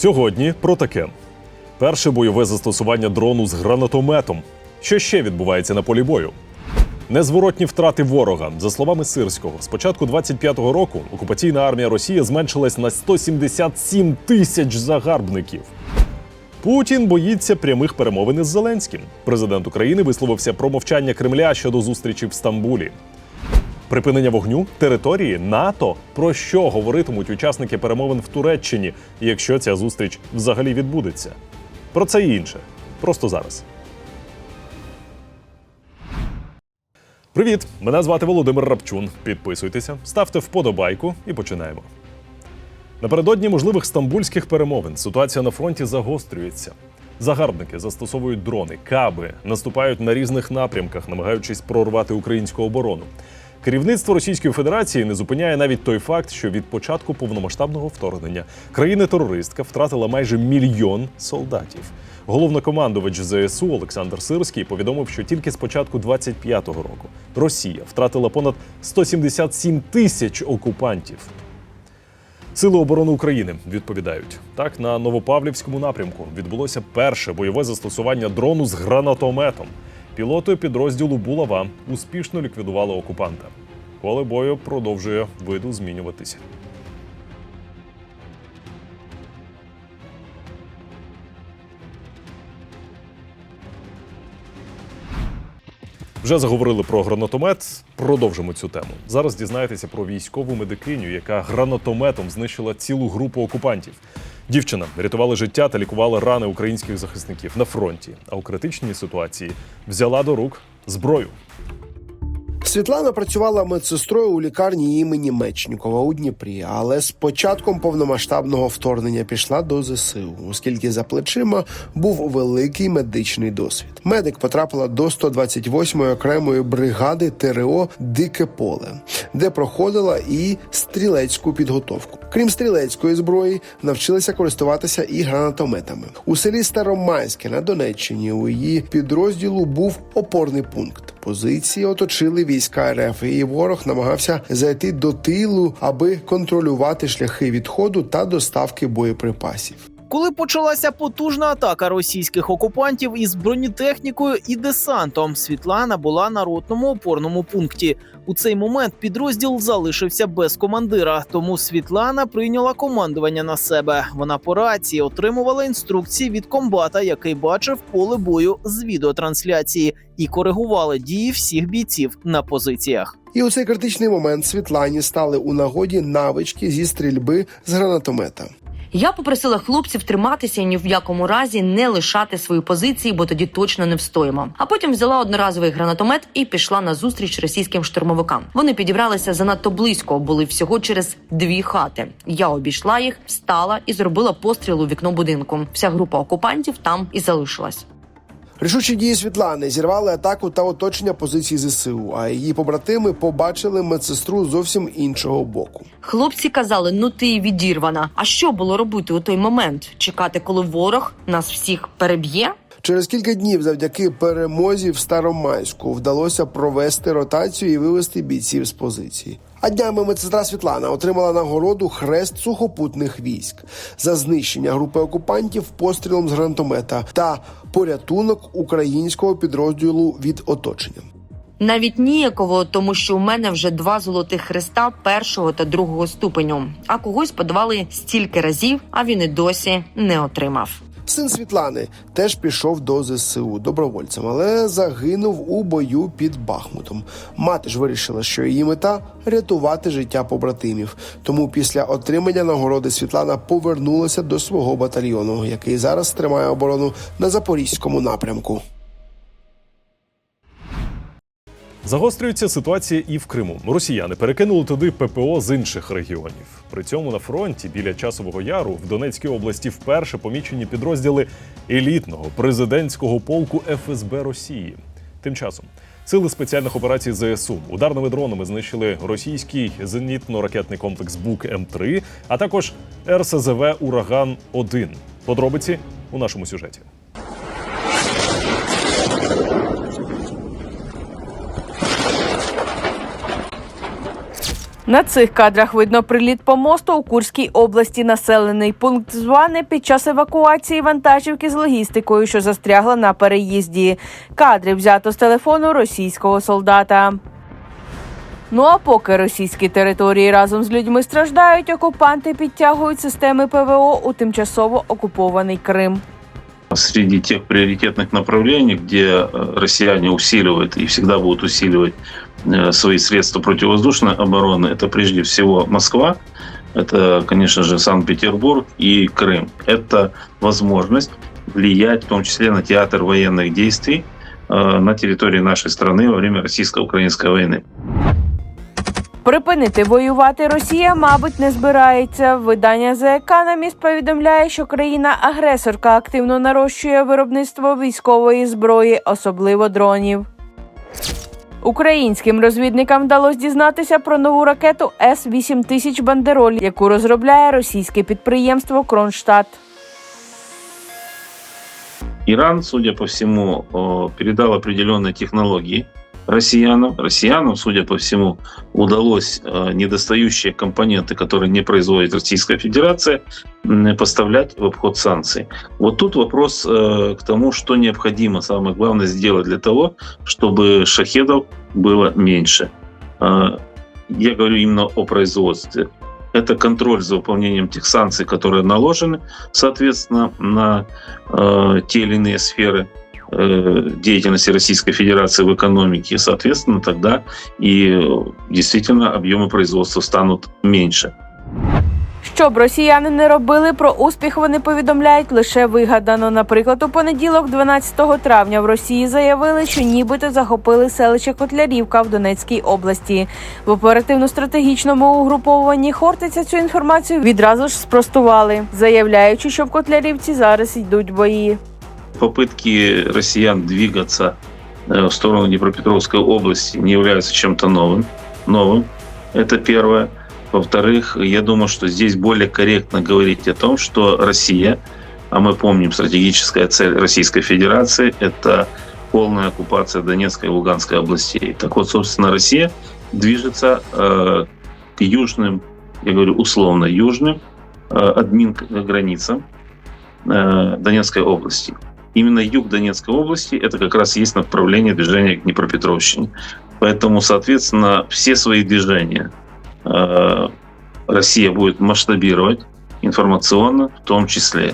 Сьогодні про таке: перше бойове застосування дрону з гранатометом. Що ще відбувається на полі бою? Незворотні втрати ворога. За словами Сирського, з початку 25-го року окупаційна армія Росії зменшилась на 177 тисяч загарбників. Путін боїться прямих перемовин із Зеленським. Президент України висловився про мовчання Кремля щодо зустрічі в Стамбулі. Припинення вогню території НАТО. Про що говоритимуть учасники перемовин в Туреччині, якщо ця зустріч взагалі відбудеться? Про це і інше. Просто зараз. Привіт! Мене звати Володимир Рапчун. Підписуйтеся, ставте вподобайку і починаємо. Напередодні можливих стамбульських перемовин ситуація на фронті загострюється. Загарбники застосовують дрони, каби, наступають на різних напрямках, намагаючись прорвати українську оборону. Керівництво Російської Федерації не зупиняє навіть той факт, що від початку повномасштабного вторгнення країна-терористка втратила майже мільйон солдатів. Головнокомандувач ЗСУ Олександр Сирський повідомив, що тільки з початку 25-го року Росія втратила понад 177 тисяч окупантів. Сили оборони України відповідають так. На Новопавлівському напрямку відбулося перше бойове застосування дрону з гранатометом. Пілоти підрозділу Булава успішно ліквідували окупанта. Поле бою продовжує виду змінюватися. Вже заговорили про гранатомет. Продовжимо цю тему. Зараз дізнаєтеся про військову медикиню, яка гранатометом знищила цілу групу окупантів. Дівчина рятувала життя та лікувала рани українських захисників на фронті. А у критичній ситуації взяла до рук зброю. Світлана працювала медсестрою у лікарні імені Мечнікова у Дніпрі, але з початком повномасштабного вторгнення пішла до ЗСУ, оскільки за плечима був великий медичний досвід. Медик потрапила до 128-ї окремої бригади ТРО Дике поле, де проходила і стрілецьку підготовку. Крім стрілецької зброї, навчилася користуватися і гранатометами. У селі Старомайське на Донеччині у її підрозділу був опорний пункт. Позиції оточили війська РФ, і ворог намагався зайти до тилу, аби контролювати шляхи відходу та доставки боєприпасів. Коли почалася потужна атака російських окупантів із бронетехнікою і десантом, Світлана була на ротному опорному пункті. У цей момент підрозділ залишився без командира, тому Світлана прийняла командування на себе. Вона по рації отримувала інструкції від комбата, який бачив поле бою з відеотрансляції, і коригували дії всіх бійців на позиціях. І у цей критичний момент Світлані стали у нагоді навички зі стрільби з гранатомета. Я попросила хлопців триматися і ні в якому разі не лишати свої позиції, бо тоді точно не встоїмо. А потім взяла одноразовий гранатомет і пішла на зустріч російським штурмовикам. Вони підібралися занадто близько, були всього через дві хати. Я обійшла їх, встала і зробила постріл у вікно будинку. Вся група окупантів там і залишилась. Рішучі дії Світлани зірвали атаку та оточення позицій ЗСУ. А її побратими побачили медсестру зовсім іншого боку. Хлопці казали: ну ти відірвана. А що було робити у той момент? Чекати, коли ворог нас всіх переб'є? Через кілька днів, завдяки перемозі в Старомайську, вдалося провести ротацію і вивести бійців з позиції. А днями медсестра Світлана отримала нагороду хрест сухопутних військ за знищення групи окупантів пострілом з гранатомета та порятунок українського підрозділу від оточення. Навіть ніяково, тому що у мене вже два золотих хреста першого та другого ступеню. А когось подавали стільки разів, а він і досі не отримав. Син Світлани теж пішов до ЗСУ добровольцем, але загинув у бою під Бахмутом. Мати ж вирішила, що її мета рятувати життя побратимів. Тому після отримання нагороди Світлана повернулася до свого батальйону, який зараз тримає оборону на запорізькому напрямку. Загострюється ситуація і в Криму. Росіяни перекинули туди ППО з інших регіонів. При цьому на фронті біля часового яру в Донецькій області вперше помічені підрозділи елітного президентського полку ФСБ Росії. Тим часом сили спеціальних операцій ЗСУ ударними дронами знищили російський зенітно-ракетний комплекс БУК М3, а також РСЗВ Ураган 1 Подробиці у нашому сюжеті. На цих кадрах видно приліт по мосту у Курській області. Населений пункт званий під час евакуації вантажівки з логістикою, що застрягла на переїзді. Кадри взято з телефону російського солдата. Ну а поки російські території разом з людьми страждають, окупанти підтягують системи ПВО у тимчасово окупований Крим. Среди тех приоритетных направлений, где э, россияне усиливают и всегда будут усиливать э, свои средства противовоздушной обороны, это прежде всего Москва, это, конечно же, Санкт-Петербург и Крым. Это возможность влиять в том числе на театр военных действий э, на территории нашей страны во время российско-украинской войны. Припинити воювати Росія, мабуть, не збирається. Видання The Economist повідомляє, що країна-агресорка активно нарощує виробництво військової зброї, особливо дронів. Українським розвідникам вдалося дізнатися про нову ракету С 8000 Бандероль, яку розробляє російське підприємство Кронштадт. Иран, судя по всему, э, передал определенные технологии россиянам. Россиянам, судя по всему, удалось э, недостающие компоненты, которые не производит Российская Федерация, поставлять в обход санкций. Вот тут вопрос э, к тому, что необходимо, самое главное, сделать для того, чтобы шахедов было меньше. Э, Я говорю именно о производстве. Это контроль за выполнением тех санкций, которые наложены, соответственно, на э, те или иные сферы деятельности Российской Федерации в экономике, соответственно, тогда и э, действительно объемы производства станут меньше. Що б росіяни не робили, про успіх вони повідомляють лише вигадано. Наприклад, у понеділок, 12 травня, в Росії заявили, що нібито захопили селище Котлярівка в Донецькій області. В оперативно-стратегічному угрупованні Хортиця цю інформацію відразу ж спростували, заявляючи, що в Котлярівці зараз йдуть бої. Попытки россиян двигаться э, в сторону Днепропетровской области не являются чем-то новым. новым. Это первое. Во-вторых, я думаю, что здесь более корректно говорить о том, что Россия, а мы помним, стратегическая цель Российской Федерации – это полная оккупация Донецкой и Луганской областей. Так вот, собственно, Россия движется э, к южным, я говорю условно южным, э, админ границам э, Донецкой области. Именно юг Донецкой области – это как раз есть направление движения к Днепропетровщине. Поэтому, соответственно, все свои движения э, Россия будет масштабировать информационно в том числе.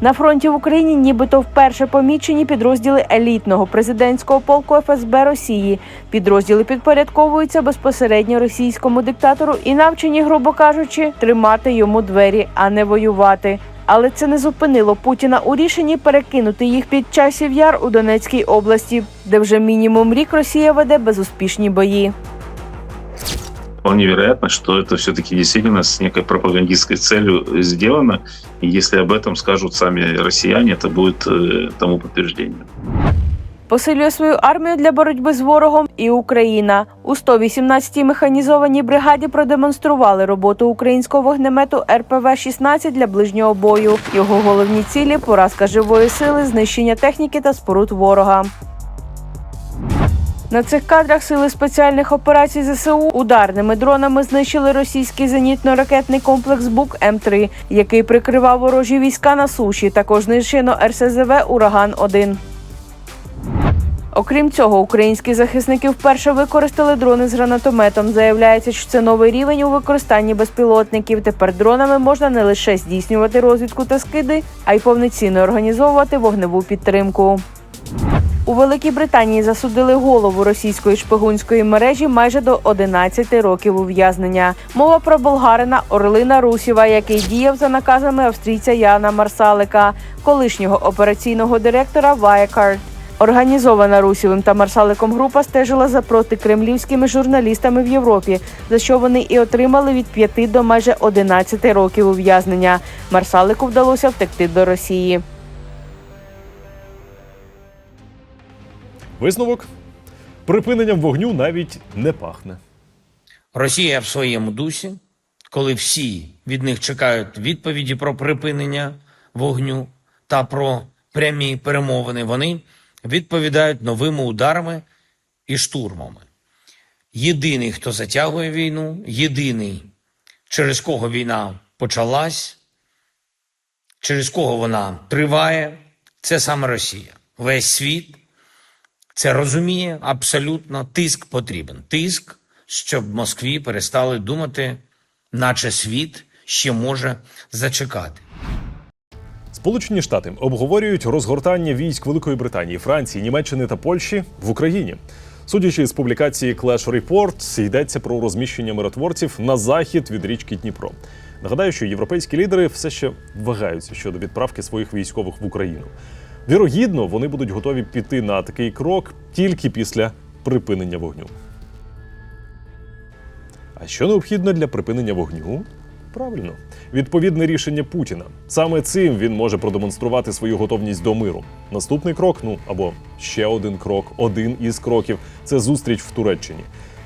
На фронті в Україні нібито вперше помічені підрозділи елітного президентського полку ФСБ Росії. Підрозділи підпорядковуються безпосередньо російському диктатору і навчені, грубо кажучи, тримати йому двері, а не воювати. Але це не зупинило Путіна у рішенні перекинути їх під часів яр у Донецькій області, де вже мінімум рік Росія веде безуспішні бої. Вполне вероятно, что это все-таки действительно с некой пропагандистской целью сделано. И если об этом скажут сами россияне, это будет э, тому подтверждением. Посилює свою армію для боротьби з ворогом і Україна. У 118-й механізованій бригаді продемонстрували роботу українського вогнемету РПВ-16 для ближнього бою. Його головні цілі поразка живої сили, знищення техніки та споруд ворога. На цих кадрах сили спеціальних операцій ЗСУ ударними дронами знищили російський зенітно-ракетний комплекс БУК М3, який прикривав ворожі війська на суші. Також знищено РСЗВ Ураган 1 Окрім цього, українські захисники вперше використали дрони з гранатометом. Заявляється, що це новий рівень у використанні безпілотників. Тепер дронами можна не лише здійснювати розвідку та скиди, а й повноцінно організовувати вогневу підтримку. У Великій Британії засудили голову російської шпигунської мережі майже до 11 років ув'язнення. Мова про болгарина Орлина Русєва, який діяв за наказами австрійця Яна Марсалика, колишнього операційного директора Wirecard. Організована Русєвим та Марсаликом група стежила за протикремлівськими журналістами в Європі, за що вони і отримали від 5 до майже 11 років ув'язнення. Марсалику вдалося втекти до Росії. Висновок припиненням вогню навіть не пахне. Росія в своєму дусі, коли всі від них чекають відповіді про припинення вогню та про прямі перемовини, вони відповідають новими ударами і штурмами. єдиний, хто затягує війну, єдиний, через кого війна почалась, через кого вона триває, це саме Росія. Весь світ це розуміє абсолютно. Тиск потрібен. Тиск, щоб Москві перестали думати, наче світ ще може зачекати. Сполучені Штати обговорюють розгортання військ Великої Британії, Франції, Німеччини та Польщі в Україні. Судячи з публікації Clash Report, йдеться про розміщення миротворців на захід від річки Дніпро. Нагадаю, що європейські лідери все ще вагаються щодо відправки своїх військових в Україну. Вірогідно, вони будуть готові піти на такий крок тільки після припинення вогню. А що необхідно для припинення вогню? Правильно, відповідне рішення Путіна. Саме цим він може продемонструвати свою готовність до миру. Наступний крок, ну або ще один крок, один із кроків це зустріч в Туреччині.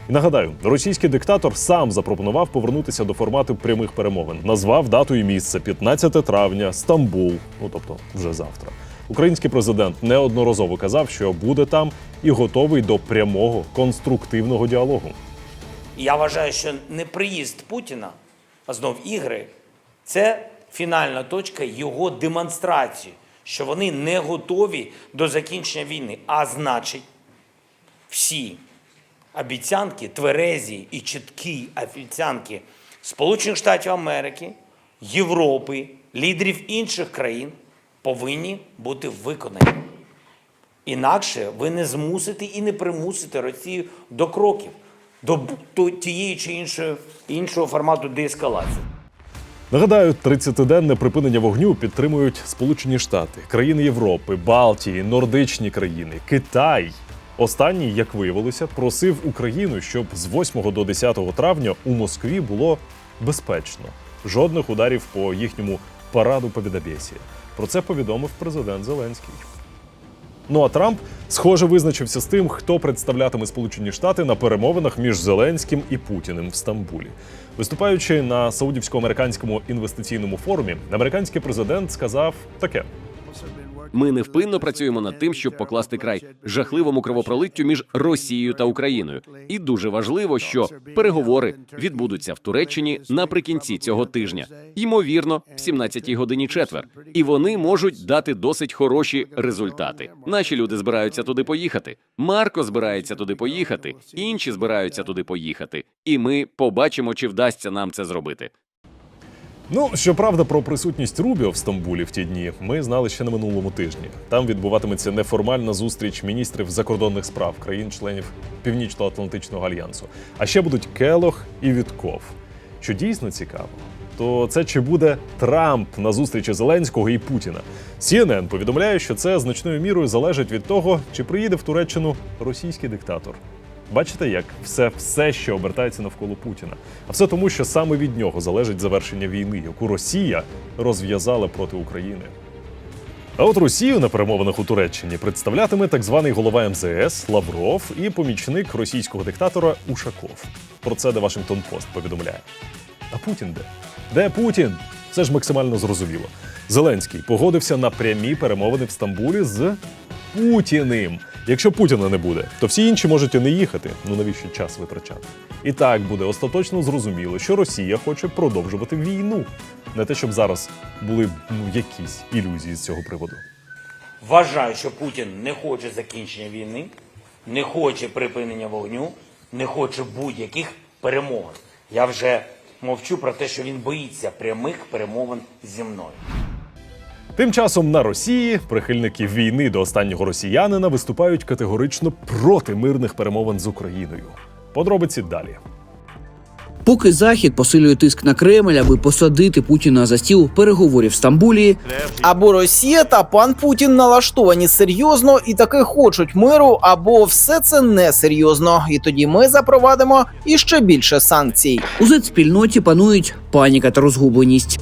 І нагадаю, російський диктатор сам запропонував повернутися до формату прямих перемовин, назвав дату і місце 15 травня, Стамбул. Ну тобто вже завтра. Український президент неодноразово казав, що буде там і готовий до прямого конструктивного діалогу. Я вважаю, що неприїзд Путіна, а знов ігри, це фінальна точка його демонстрації, що вони не готові до закінчення війни. А значить, всі обіцянки, тверезі і чіткі обіцянки Сполучених Штатів Америки, Європи, лідерів інших країн повинні бути виконані. Інакше ви не змусите і не примусите Росію до кроків, до тієї чи іншої іншого формату деескалації. Нагадаю, 30-денне припинення вогню підтримують Сполучені Штати, країни Європи, Балтії, нордичні країни, Китай. Останній, як виявилося, просив Україну, щоб з 8 до 10 травня у Москві було безпечно. Жодних ударів по їхньому параду Побєдобєсія. Про це повідомив президент Зеленський. Ну а Трамп, схоже, визначився з тим, хто представлятиме Сполучені Штати на перемовинах між Зеленським і Путіним в Стамбулі. Виступаючи на саудівсько-американському інвестиційному форумі, американський президент сказав таке: Ми невпинно працюємо над тим, щоб покласти край жахливому кровопролиттю між Росією та Україною. І дуже важливо, що переговори відбудуться в Туреччині наприкінці цього тижня, ймовірно, в 17-й годині четвер, і вони можуть дати досить хороші результати. Наші люди збираються туди поїхати. Марко збирається туди поїхати, інші збираються туди поїхати, і ми побачимо, чи вдасться нам це зробити. Ну, щоправда, про присутність Рубіо в Стамбулі в ті дні ми знали ще на минулому тижні. Там відбуватиметься неформальна зустріч міністрів закордонних справ країн-членів Північно-Атлантичного альянсу. А ще будуть Келох і Вітков. Що дійсно цікаво, то це чи буде Трамп на зустрічі Зеленського і Путіна. CNN повідомляє, що це значною мірою залежить від того, чи приїде в Туреччину російський диктатор. Бачите, як все, все ще обертається навколо Путіна. А все тому, що саме від нього залежить завершення війни, яку Росія розв'язала проти України. А от Росію на перемовинах у Туреччині представлятиме так званий голова МЗС Лавров і помічник російського диктатора Ушаков. Про це де Вашингтон Пост повідомляє. А Путін де? Де Путін? Це ж максимально зрозуміло. Зеленський погодився на прямі перемовини в Стамбулі з Путіним. Якщо Путіна не буде, то всі інші можуть і не їхати. Ну навіщо час витрачати? І так буде остаточно зрозуміло, що Росія хоче продовжувати війну. Не те, щоб зараз були ну якісь ілюзії з цього приводу. Вважаю, що Путін не хоче закінчення війни, не хоче припинення вогню, не хоче будь-яких перемовин. Я вже мовчу про те, що він боїться прямих перемовин зі мною. Тим часом на Росії прихильники війни до останнього росіянина виступають категорично проти мирних перемовин з Україною. Подробиці далі. Поки Захід посилює тиск на Кремль, аби посадити Путіна за стіл переговорів в Стамбулі, Або Росія та пан Путін налаштовані серйозно і таки хочуть миру, або все це несерйозно. І тоді ми запровадимо іще більше санкцій. у Z-спільноті панують паніка та розгубленість.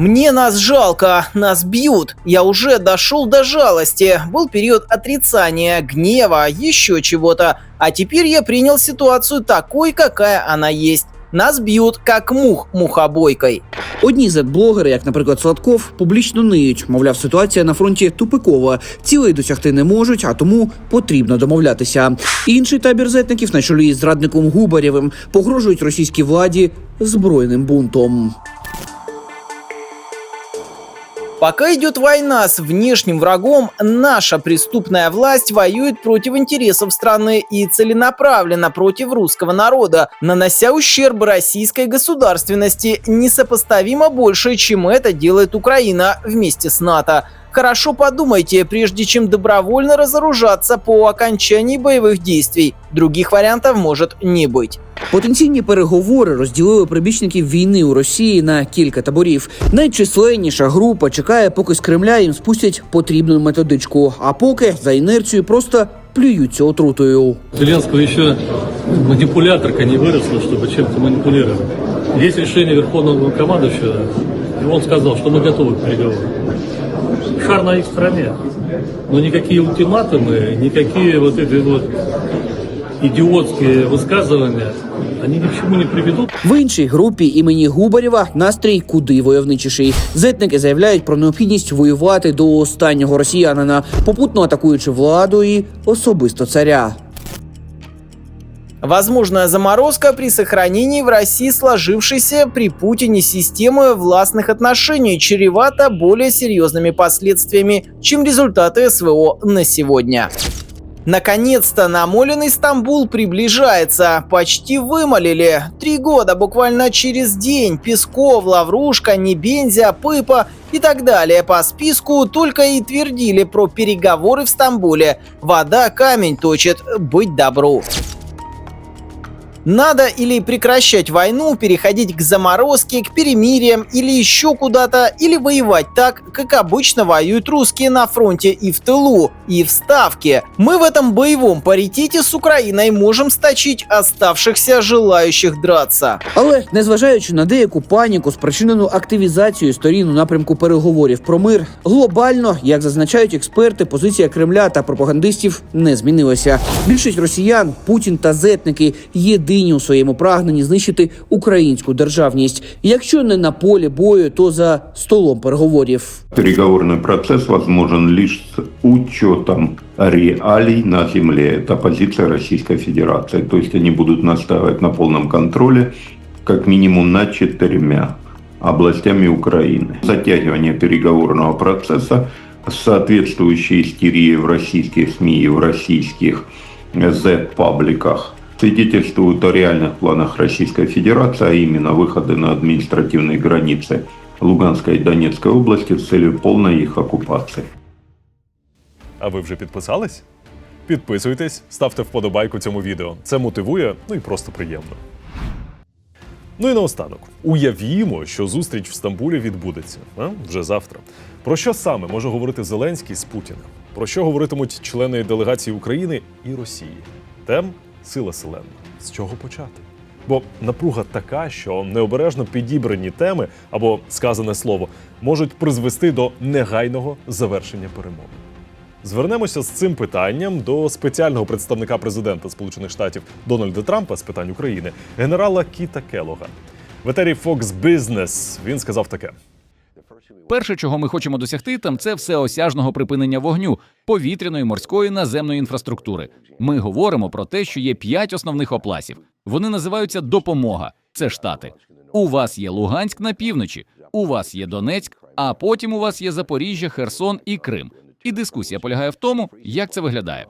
Мне нас жалко, нас бьют. Я уже дошел до жалости. Был период отрицания, гнева, еще чего-то. А теперь я принял ситуацию такой, какая она есть. Нас бьют, как мух мухобойкой. Одні зет-блогери, як, наприклад, Сладков, публічно ниють. Мовляв, ситуація на фронті тупикова. Цілей досягти не можуть, а тому потрібно домовлятися. Інший табір зетників на чолі із зрадником Губарєвим погрожують російській владі збройним бунтом. Пока идет война с внешним врагом, наша преступная власть воюет против интересов страны и целенаправленно против русского народа, нанося ущерб российской государственности несопоставимо больше, чем это делает Украина вместе с НАТО. Хорошо подумайте, прежде чем добровольно разоружаться по окончании боевых действий. Других вариантов может не быть. Потенційні переговори розділили прибічників війни у Росії на кілька таборів. Найчисленніша група чекає, поки з Кремля їм спустять потрібну методичку. А поки за інерцією просто плюються отрутою. Зеленского еще манипуляторка не выросла, чтобы чем-то манипулировать. Есть решение Верховного командующего, и он сказал, что мы готовы к переговорам. Шар на их стороне. Но никакие ультиматумы, никакие вот эти вот идиотские высказывания, они ни к чему не приведут. В іншій групі імені Губарєва настрій куди войовничіший. Зетники заявляють про необхідність воювати до останнього росіянина, попутно атакуючи владу і особисто царя. Возможная заморозка при сохранении в России сложившейся при Путине системы властных отношений чревата более серьезными последствиями, чем результаты СВО на сегодня. Наконец-то намоленный Стамбул приближается. Почти вымолили. Три года буквально через день. Песков, Лаврушка, Небензя, Пыпа и так далее по списку только и твердили про переговоры в Стамбуле. Вода камень точит. Быть добру. Надо или прекращать войну, переходить к заморозке, к перемириям или еще куда-то, или воевать так, как обычно воюют русские на фронте и в тылу, и в Ставке. Мы в этом боевом паритете с Украиной можем сточить оставшихся желающих драться. Але незважаючи на деяку паніку, спричинену активізацією сторін у напрямку переговорів про мир, глобально, як зазначають експерти, позиція Кремля та пропагандистів не змінилася. Більшість росіян, Путін та зетники єдині у своєму прагненні знищити українську державність. Якщо не на полі бою, то за столом переговорів. Переговорный процесс возможен лишь с учетом реалий на земле. Это позиция Российской Федерации. То есть они будут настаивать на полном контроле как минимум на четырьмя областями Украины. Затягивание переговорного процесса с соответствующей истерией в российских СМИ и в российских Z-пабликах свидетельствуют о реальных планах Российской Федерации, а именно выходы на административные границы Луганской и Донецкой области с целью полной их оккупации. А ви вже підписались? Підписуйтесь, ставте вподобайку цьому відео. Це мотивує, ну і просто приємно. Ну і наостанок. Уявімо, що зустріч в Стамбулі відбудеться а? вже завтра. Про що саме може говорити Зеленський з Путіним? Про що говоритимуть члени делегації України і Росії? Тем сила селена. З чого почати? Бо напруга така, що необережно підібрані теми або сказане слово можуть призвести до негайного завершення перемови. Звернемося з цим питанням до спеціального представника президента Сполучених Штатів Дональда Трампа з питань України, генерала Кіта Келога. В етері Fox Business він сказав таке: Перше, чого ми хочемо досягти, там це всеосяжного припинення вогню, повітряної, морської, наземної інфраструктури. Ми говоримо про те, що є п'ять основних опласів. Вони називаються допомога. Це штати. У вас є Луганськ на півночі, у вас є Донецьк, а потім у вас є Запоріжжя, Херсон і Крим. І дискусія полягає в тому, як це виглядає.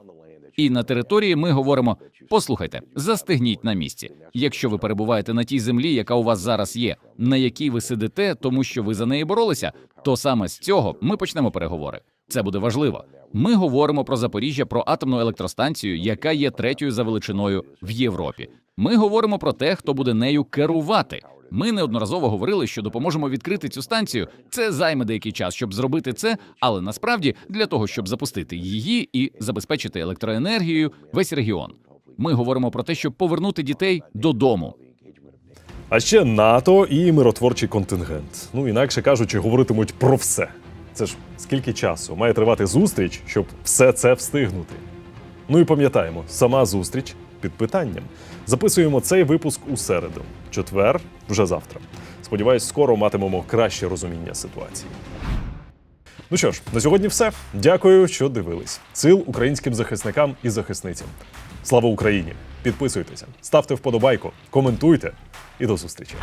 І на території ми говоримо: послухайте, застигніть на місці. Якщо ви перебуваєте на тій землі, яка у вас зараз є, на якій ви сидите, тому що ви за неї боролися, то саме з цього ми почнемо переговори. Це буде важливо. Ми говоримо про Запоріжжя, про атомну електростанцію, яка є третьою за величиною в Європі. Ми говоримо про те, хто буде нею керувати. Ми неодноразово говорили, що допоможемо відкрити цю станцію. Це займе деякий час, щоб зробити це, але насправді для того, щоб запустити її і забезпечити електроенергією весь регіон. Ми говоримо про те, щоб повернути дітей додому. А ще НАТО і миротворчий контингент. Ну інакше кажучи, говоритимуть про все. Це ж скільки часу має тривати зустріч, щоб все це встигнути. Ну і пам'ятаємо, сама зустріч під питанням. Записуємо цей випуск у середу, четвер, вже завтра. Сподіваюсь, скоро матимемо краще розуміння ситуації. Ну що ж, на сьогодні все. Дякую, що дивились. Сил українським захисникам і захисницям. Слава Україні! Підписуйтеся, ставте вподобайку, коментуйте і до зустрічі.